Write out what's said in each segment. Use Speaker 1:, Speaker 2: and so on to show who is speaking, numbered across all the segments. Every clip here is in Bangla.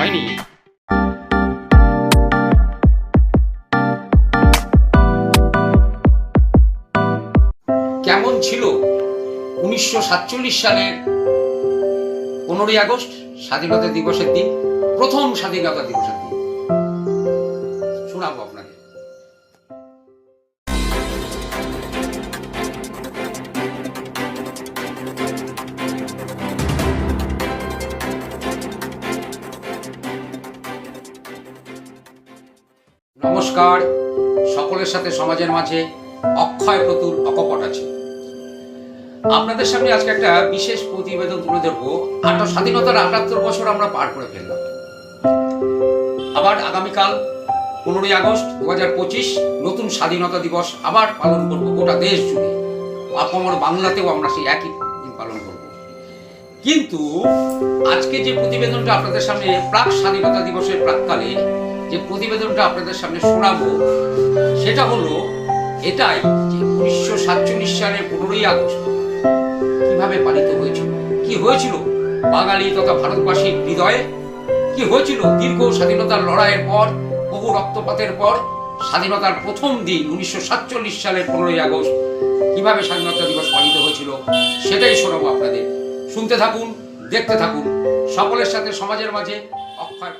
Speaker 1: হয়নি। কেমন ছিল উনিশশো সাতচল্লিশ সালের পনেরোই আগস্ট স্বাধীনতা দিবসের দিন? প্রথম স্বাধীনতা দিবসের দিন। শোনাবো আপনাকে। নমস্কার। সকলের সাথে সমাজের মাঝে অক্ষয় প্রতুল অকপট আছে। আপনাদের সামনে আজকে একটা বিশেষ প্রতিবেদন তুলে ধরবো। আটা স্বাধীনতার আটাত্তর বছর আমরা পার করে ফেললাম। আবার আগামীকাল পনেরোই আগস্ট দু হাজার পঁচিশ নতুন স্বাধীনতা দিবস আবার পালন করব গোটা দেশ জুড়ে। আপামর বাংলাতেও আমরা সেই একই দিন পালন করব। কিন্তু আজকে যে প্রতিবেদনটা আপনাদের সামনে প্রাক স্বাধীনতা দিবসের প্রাককালে যে প্রতিবেদনটা আপনাদের সামনে শোনাবো, সেটা হলো এটাই যে উনিশশো সাতচল্লিশ সালের পনেরোই আগস্ট কীভাবে পালিত হয়েছিল? কি হয়েছিল? বাঙালি তথা ভারতবাসীর হৃদয়ে কি হয়েছিল? দীর্ঘ স্বাধীনতার লড়াইয়ের পর, বহু রক্তপাতের পর, স্বাধীনতার প্রথম দিন উনিশশো সাতচল্লিশ সালের পনেরোই আগস্ট কীভাবে স্বাধীনতা দিবস পালিত হয়েছিল, সেটাই শোনাবো আপনাদের। শুনতে থাকুন, দেখতে থাকুন। সকলের সাথে, সমাজের মাঝে অক্ষয়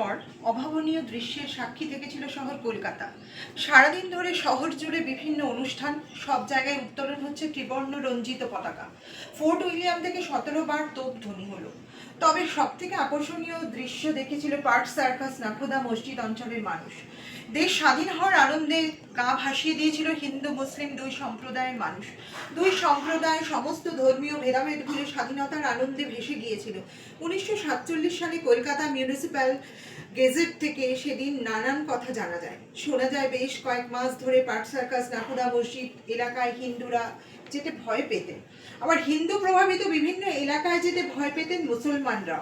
Speaker 2: পর অভাবনীয় দৃশ্যের সাক্ষী থেকেছিল শহর কলকাতা। সারাদিন ধরে শহর জুড়ে বিভিন্ন অনুষ্ঠান, সব জায়গায় উত্তোলন হচ্ছে ত্রিবর্ণ রঞ্জিত পতাকা। ফোর্ট উইলিয়াম থেকে সতেরো বার তোপ ধ্বনি হলো। তবে সব থেকে আকর্ষণীয় দৃশ্য দেখেছিল পার্ক সার্কাস নাখোদা মসজিদ অঞ্চলের মানুষ। দেশ স্বাধীন হওয়ার আনন্দে গা ভাসিয়ে দিয়েছিল হিন্দু, মুসলিম দুই সম্প্রদায়ের মানুষ। দুই সম্প্রদায় সমস্ত ধর্মীয় ভেদাভেদ ভুলে স্বাধীনতার আনন্দে ভেসে গিয়েছিল। উনিশশো সাতচল্লিশ সালে কলকাতা মিউনিসিপ্যাল গেজেট থেকে সেদিন নানান কথা জানা যায়। শোনা যায়, বেশ কয়েক মাস ধরে পার্ক সার্কাস নাকুদা মসজিদ এলাকায় হিন্দুরা যেতে ভয় পেতেন। আবার হিন্দু প্রভাবিত বিভিন্ন এলাকায় যেতে ভয় পেতেন মুসলমানরা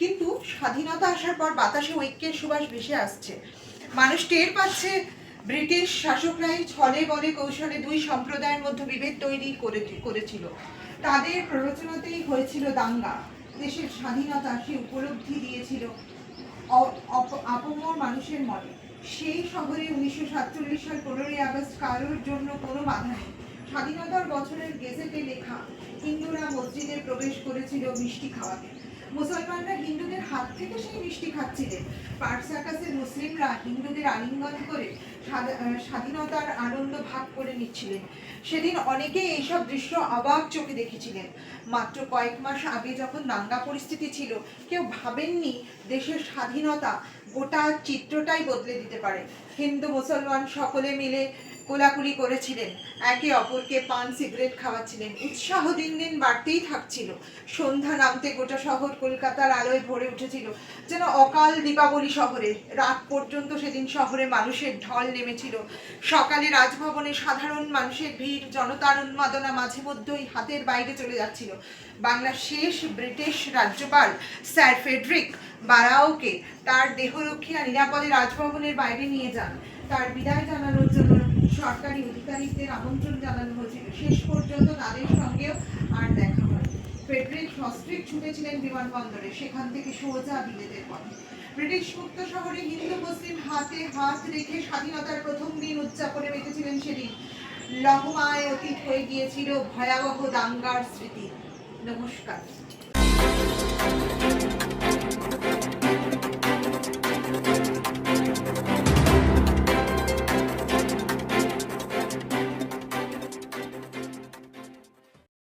Speaker 2: কিন্তু স্বাধীনতা আসার পর বাতাসে ঐক্যের সুবাস ভেসে আসছে। মানুষ টের পাচ্ছে ব্রিটিশ শাসকরাই ছলে বলে কৌশলে দুই সম্প্রদায়ের মধ্যে বিভেদ তৈরি করে করেছিল। তাদের প্ররোচনাতেই হয়েছিল দাঙ্গা। দেশের স্বাধীনতা সে উপলব্ধি দিয়েছিল আপমর মানুষের মনে। সেই শহরে উনিশশো সাতচল্লিশ সাল পনেরোই আগস্ট কারোর জন্য কোনো বাধা নেই। স্বাধীনতার বছরের গেজেটে লেখা হিন্দুরা মসজিদে প্রবেশ করেছিল মিষ্টি খাওয়াতে। মুসলমানরা হিন্দুদের হাত থেকে সেই মিষ্টি খাচ্ছিলেন। পার্ক সার্কাসের মুসলিমরা হিন্দুদের আলিঙ্গন করে স্বাধীনতার আনন্দ ভাগ করে নিচ্ছিলেন। সেদিন অনেকেই এইসব দৃশ্য অবাক চোখে দেখেছিলেন। মাত্র কয়েক মাস আগে যখন দাঙ্গা পরিস্থিতি ছিল, কেউ ভাবেননি দেশের স্বাধীনতা গোটা চিত্রটাই বদলে দিতে পারে। হিন্দু, মুসলমান সকলে মিলে কোলাকুলি করেছিলেন। একে অপরকে পান, সিগারেট খাওয়াচ্ছিলেন। উৎসাহ দিন দিন বাড়তেই থাকছিল। সন্ধ্যা নামতে গোটা শহর কলকাতার আলোয় ভরে উঠেছিল, যেন অকাল দীপাবলি শহরে। রাত পর্যন্ত সেদিন শহরে মানুষের ঢল নেমেছিল। সকালে রাজভবনে সাধারণ মানুষের ভিড়, জনতার উন্মাদনা মাঝে মধ্যেই হাতের বাইরে চলে যাচ্ছিল। বাংলার শেষ ব্রিটিশ রাজ্যপাল স্যার ফেডরিক বারাওকে তার দেহরক্ষীরা নিরাপদে রাজভবনের বাইরে নিয়ে যান। তার বিদায় জানানোর জন্য সরকারি অধিকারীদের আমন্ত্রণ জানানো হয়েছিল শেষ পর্যন্ত তাদের সঙ্গেও আর দেখা হয় ফেডরিক সস্ত্রিক ছুটেছিলেন বিমানবন্দরে, সেখান থেকে সোজা বিলেতের পথে। ব্রিটিশ মুক্ত শহরে হিন্দু, মুসলিম হাতে হাত রেখে স্বাধীনতার প্রথম দিন উদযাপনে মেতেছিলেন সেদিন। লহমায় অতীত হয়ে গিয়েছিল ভয়াবহ দাঙ্গার স্মৃতি। নমস্কার।